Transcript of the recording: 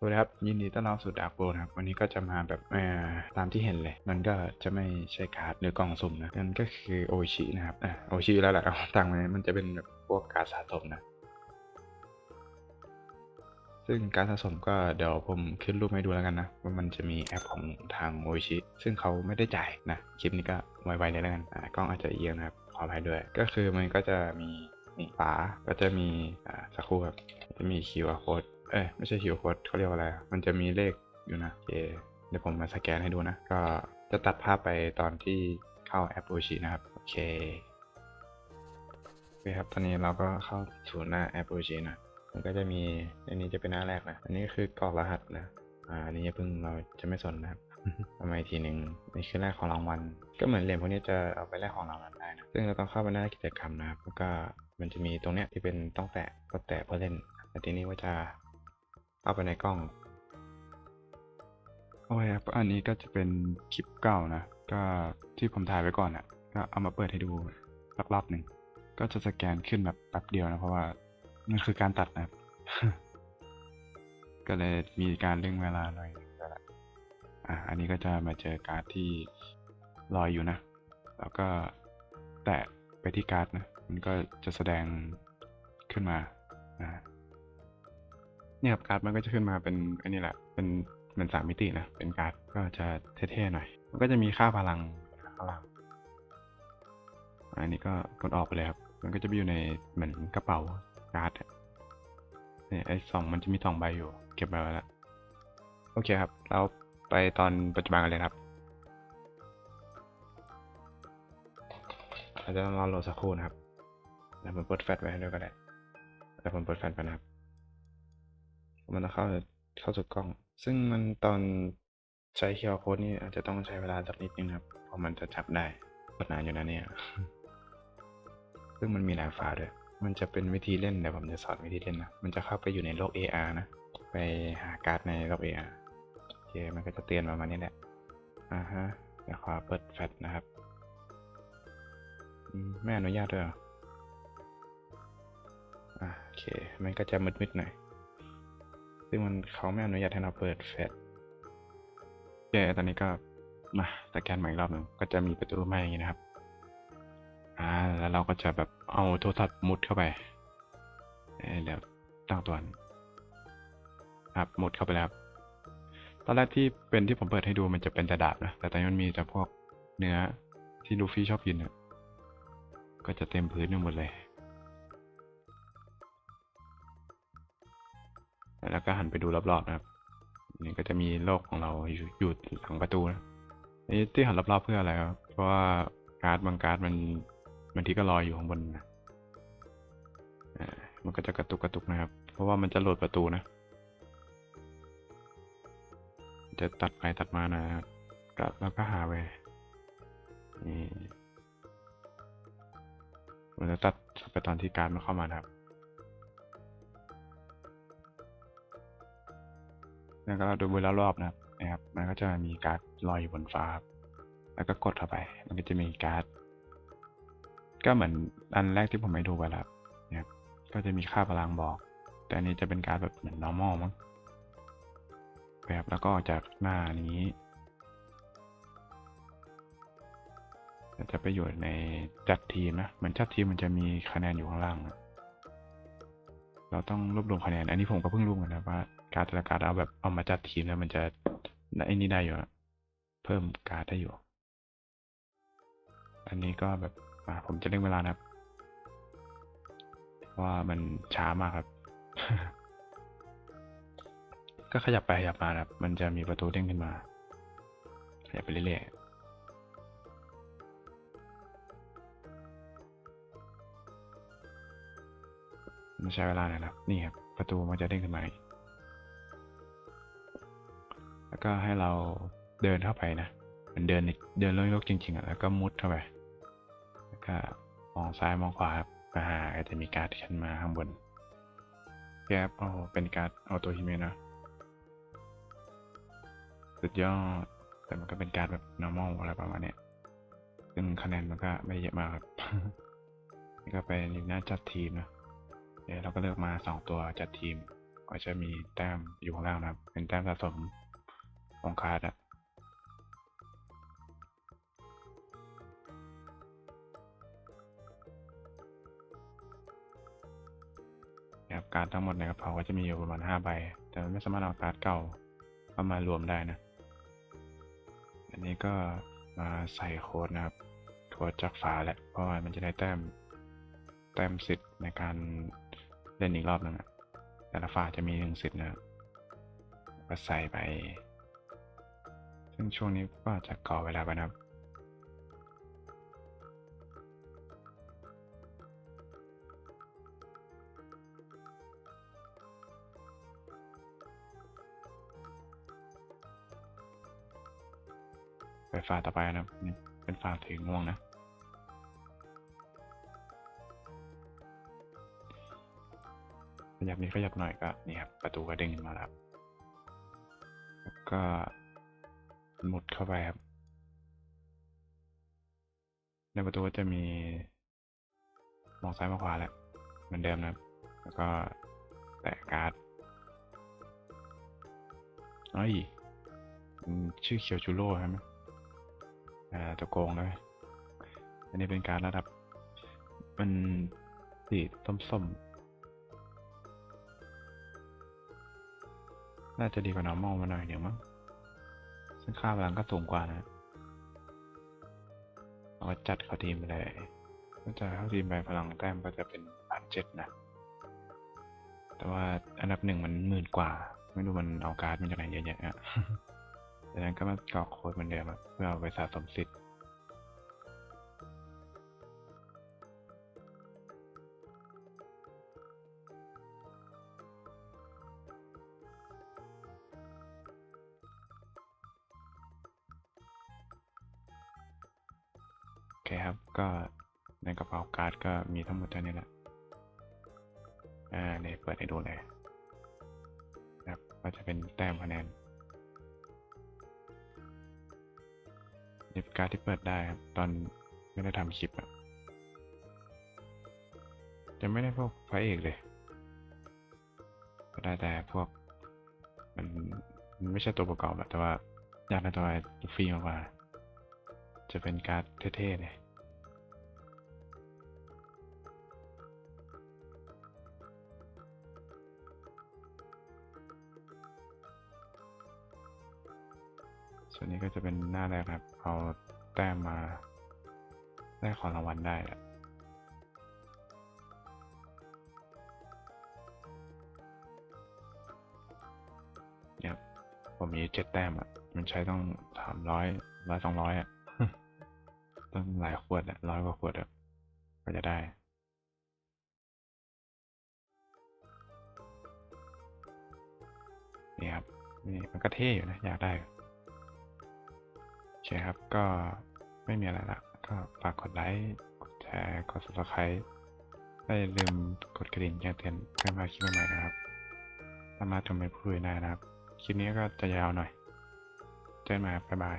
สวัสดีครับยินดีต้อนรับสู่ดาร์กโบนะครับวันนี้ก็จะมาแบบตามที่เห็นเลย มันก็จะไม่ใช่การ์ดหรือกล่องสุ่มนะนั่นก็คือโอชินะครับอะโอชิแล้วแหละเอาตังไว้มันจะเป็นแบบพวกการ์ดสะสมนะ ซึ่งการสะสมก็เดี๋ยวผมขึ้นรูปให้ดูแล้วกันนะ ว่ามันจะมีแอปของทางโอชิซึ่งเขาไม่ได้จ่ายนะคลิปนี้ก็ไวๆเลยแล้วกันอ่ากล้องอาจจะเอียงนะครับขออภัยด้วย ก็คือมันก็จะมีนี่ฝาก็จะมีอ่าสักครู่ครับจะมี QR code เอ้ยไม่ใช่ QR code เขาเรียกว่าอะไร มันจะมีเลขอยู่นะเเดี๋ยวผมมาสแกนให้ดูนะ ก็จะตัดภาพไปตอนที่เข้าแอปโอชินะครับ โอเคโอเคครับ ตอนนี้เราก็เข้าสู่หน้าแอปโอชินะ มันก็จะมี อันนี้จะเป็นหน้าแรกนะ อันนี้คือกรอกรหัสนะ อ่า อันนี้ย่าเพิ่งเราจะไม่สนนะครับทำไมทีหนึ่งนี่คือแรกของรางวัล ก็เหมือนเหรียญพวกนี้จะเอาไปแลกของรางวัลได้นะ ซึ่งเราต้องเข้าไปหน้ากิจกรรมนะครับ แล้วก็มันจะมีตรงเนี้ยที่เป็นต้องแตะกดแตะเพื่อเล่นแต่ทีนี้ว่าจะ เข้าไปในกล้อง โอเคครับ อันนี้ก็จะเป็นคลิปเก่านะ ก็ที่ผมถ่ายไว้ก่อนอะ ก็เอามาเปิดให้ดูสักรอบหนึ่ง ก็จะสแกนขึ้นแบบแป๊บเดียวนะ เพราะว่ามันคือการตัดนะครับ ก็เลยมีการเร่งเวลาหน่อยก็ละอะ อันนี้ก็จะมาเจอการ์ดที่ลอยอยู่นะ แล้วก็แตะไปที่การ์ดนะ มันก็จะแสดงขึ้นมาอ่า เนี่ยครับการ์ดมันก็จะขึ้นมาเป็นอันนี้แหละ เป็นเป็นสามมิตินะ เป็นการ์ดก็จะเท่ๆหน่อย มันก็จะมีค่าพลังข้างล่างอันนี้ก็กดออกไปเลยครับ มันก็จะไปอยู่ในเหมือนกระเป๋าการ์ดเนี่ยไอ้สองมันจะมีสองใบอยู่ เก็บไว้แล้ว โอเคครับ เราไปตอนปัจจุบันกันเลยครับอาจจะต้องรอโหลดสักครู่นะครับแล้วผมเปิดแฟลชไว้ให้ด้วยก็ได้แล้วผมเปิดแฟลชไปนะครับ มันจะเข้าเข้าสู่กล้อง ซึ่งมันตอนใช้ QR code นี่อาจจะต้องใช้เวลาสักนิดนึงนะครับ เพราะมันจะจับได้กดนานอยู่นะเนี่ย ซึ่งมันมีหลายฝาด้วย มันจะเป็นวิธีเล่นเดี๋ยวผมจะสอนวิธีเล่นนะ มันจะเข้าไปอยู่ในโลก AR นะ ไปหาการ์ดในโลก AR โอเค มันก็จะเตือนประมาณนี้แหละ อ่าฮะ เดี๋ยวขอเปิดแฟลชนะครับอืมไม่อนุญาตด้วยออ่าโอเค มันก็จะมืดๆหน่อย ซึ่งมันเขาไม่อนุญาตให้เราเปิดแฟลชโอเคตอนนี้ก็มาสแกนใหม่อีกรอบหนึ่งก็จะมีประตูมาอย่างนี้นะครับ อ่า แล้วเราก็จะแบบเอาโทรศัพท์มุดเข้าไปเเดี๋ยวตั้งตัวนครับมุดเข้าไปแล้วครับตอนแรกที่เป็นที่ผมเปิดให้ดูมันจะเป็นแต่ดาบนะ แต่ตอนนี้มันมีแต่พวกเนื้อที่ลูฟี่ชอบกินเนี่ยก็จะเต็มพื้นไปหมดเลย แล้วก็หันไปดูรอบๆนะครับ นี่ก็จะมีโลกของเราอยู่อยู่หลังประตูนะไอ้ที่หันรอบๆเพื่ออะไรครับ เพราะว่าการ์ดบางการ์ดมันบางทีก็ลอยอยู่ข้างบนนะมันก็จะกระตุกกระตุกนะครับ เพราะว่ามันจะโหลดประตูนะ จะตัดไปตัดมานะครับก็แล้วก็หาไปนี่มันจะตัดไปตอนที่การดมันเข้ามานะครับ แล้วก็ดูบนรอบๆนะครับนะครับ มันก็จะมีการ์ดลอยอยู่บนฟ้า แล้วก็กดเข้าไป มันก็จะมีการ์ด ก็เหมือนอันแรกที่ผมให้ดูไปแล้วนะครับ ก็จะมีค่าพลังบอก แต่อันนี้จะเป็นการ์ดแบบเหมือน normal มั้งแบบแล้วก็จากหน้านี้จะไปอยู่ในจัดทีมนะ เหมือนจัดทีมมันจะมีคะแนนอยู่ข้างล่าง เราต้องรวบรวมคะแนน อันนี้ผมก็เพิ่งรู้เหมือนกันนะว่า การดแต่ละการดเอาแบบเอามาจัดทีมแล้วมันจะไอ้นี่ได้อยู่เพิ่มการดได้อยู่ อันนี้ก็แบบอ่าผมจะเร่งเวลานะครับว่ามันช้ามากครับ ก็ขยับไปขยับมาครับ มันจะมีประตูเด้งขึ้นมา ขยับไปเรื่อยๆมันใช้เวลาหน่อยนะครับ นี่ครับ ประตูมันจะเด้งขึ้นมาอีก แล้วก็ให้เราเดินเข้าไปนะมันเดินในเดินโลกๆจริงๆอะแล้วก็มุดเข้าไปแล้วก็มองซ้ายมองขวาครับก็หาก็จะมีการ์ดขึ้นมาข้างบนแกปโอ้เป็นการ์ดออโตฮิเมะนะสุดยอดแต่มันก็เป็นการดแบบ normal อะไรประมาณเนี้ยซึ่งคะแนนมันก็ไม่เยอะมากครับนี่ก็เป็นอยู่หน้าจัดทีมนะเดี๋ยวเราก็เลือกมาสองตัวจัดทีมก็จะมีแต้มอยู่ข้างล่างนะครับ เป็นแต้มสะสม ของการ์ดอะนะครับการ์ดทั้งหมดในกระเป๋าก็จะมีอยู่ประมาณห้าใบ แต่ไม่สามารถเอาการ์ดเก่าเอามารวมได้นะ อันนี้ก็มาใส่โค้ดนะครับ โค้ดจากฝาแหละ เพราะว่ามันจะได้แต้ม แต้มสิทธิ์ในการเล่นอีกรอบหนึงอะแต่ละฝาจะมีหนึ่งสิทธิ์นะครับก็ใส่ไป ซึ่งช่วงนี้ก็จะก่อเวลาไปนะครับไปฝาต่อไปนะครับนี่เป็นฝาสีม่วงนะ ขยับนี้ขยับหน่อยก็นี่ครับประตูก็ดึงมาแล้ว แล้วก็ หมุดเข้าไปครับ ในประตูก็จะมี มองซ้ายมองขวาแหละเหมือนเดิมนะครับ แล้วก็แตะการ์ดเอ้ยชื่อเคียวชูโร่ใช่ไหมอ่าตัวโกงเลยอันนี้เป็นการระดับ มันสีส้มๆ น่าจะดีกว่า normal มาหน่อยเดียวมั้ง ซึ่งค่าพลังก็สูงกว่านะเราก็จัดเข้าทีมไปเลยก็จะเข้าทีมไปพลังแต้มก็จะเป็นพันเจ็ดนะ แต่ว่าอันดับหนึ่งมันหมื่นกว่า ไม่รู้มันเอาการ์ดมันจากไหนเยอะแยะอะดังนั้นก็มากรอกโค้ดเหมือนเดิมอะเพื่อเอาไปสะสมสิทธิ์ ครับ ก็ในกระเป๋าการ์ดก็มีทั้งหมดเท่านี้แหละ อ่าเนี่ยเปิดให้ดูเลยนะครับก็จะเป็นแต้มคะแนนนี่เป็นการ์ดที่เปิดได้ครับ ตอนไม่ได้ทำคลิปอะจะไม่ได้พวกพระเอกเลยก็ได้แต่พวกมันมันไม่ใช่ตัวประกอบอะแต่ว่าอยากได้ตัวลูฟี่มากกว่า จะเป็นการ์ดเท่ๆเลย ส่วนนี้ก็จะเป็นหน้าแรกครับ เอาแต้มมาได้ของรางวัลได้แหละเนี่ยครับผมมีเจ็ดแต้มอะ มันใช้ต้องสามร้อยร้อยสองร้อยอะต้องหลายขวดอะร้อยกว่าขวดอะก็จะได้นี่ครับนี่มันก็เท่อยู่นะ อยากได้ เคครับก็ไม่มีอะไรละก็ฝากกดไลค์กดแชร์กด subscribe ได้ลืมกดกระดิ่งแจ้งเตือนเพื่อมาคลิปใหม่ๆนะครับ สามารถชมไปพูดได้นะครับ คลิปนี้ก็จะยาวหน่อย เจอกันใหม่ครับบ๊ายบาย